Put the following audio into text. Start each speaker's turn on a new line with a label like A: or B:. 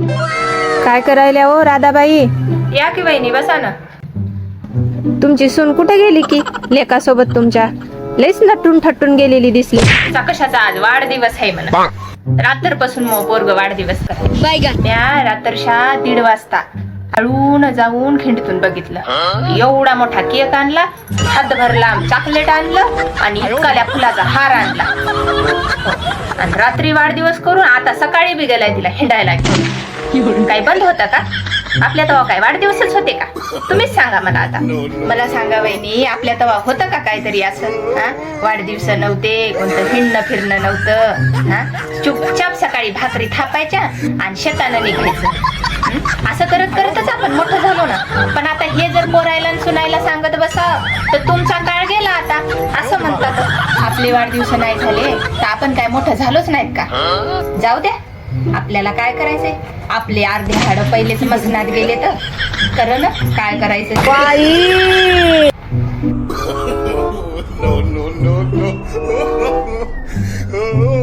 A: काय करायला हो राधाबाई?
B: या की वहिनी बसा ना.
A: तुमची सून कुठे गेली की लेकासोबत तुमच्या? लईच नटून ठटून गेलेली दिसली.
B: कशाचा आज वाढदिवस आहे म्हणा. रात्रपासून मग पोरग वाढदिवस म्या रात्रशा दीड वाजता हळून जाऊन खिंडतून बघितलं. एवढा मोठा केक आणला हातभर लांब चॉकलेट आणलं आणि इतकाल्या फुलाचा हार आणला. आणि रात्री वाढदिवस करून आता सकाळी बी गेलाय तिला हिंडायला. घेऊन काही बंद होतं का? आपल्या तवा काय वाढदिवसच होते का? तुम्हीच सांगा मला आता. मला सांगा वहिनी आपल्या तवा होतं का काहीतरी असं? हा? वाढदिवस नव्हते कोणतं हिंडणं फिरणं नव्हतं. हा? चुपचाप सकाळी भाकरी थापायच्या आणि शेतानं निघायचं. असं करत करतच आपण मोठं झालो ना. पण आता हे जर पोरायला सुनायला सांगत बसा तर तुमचा आपले वाढदिवस नाही झाले तर आपण काय मोठं झालोच नाहीत का? जाऊ द्या. आपल्याला काय करायचंय? आपले अर्धे हाड पहिलेच मसनात गेले तर. कर ना काय करायचं
A: बाई!
C: No, no, no, no.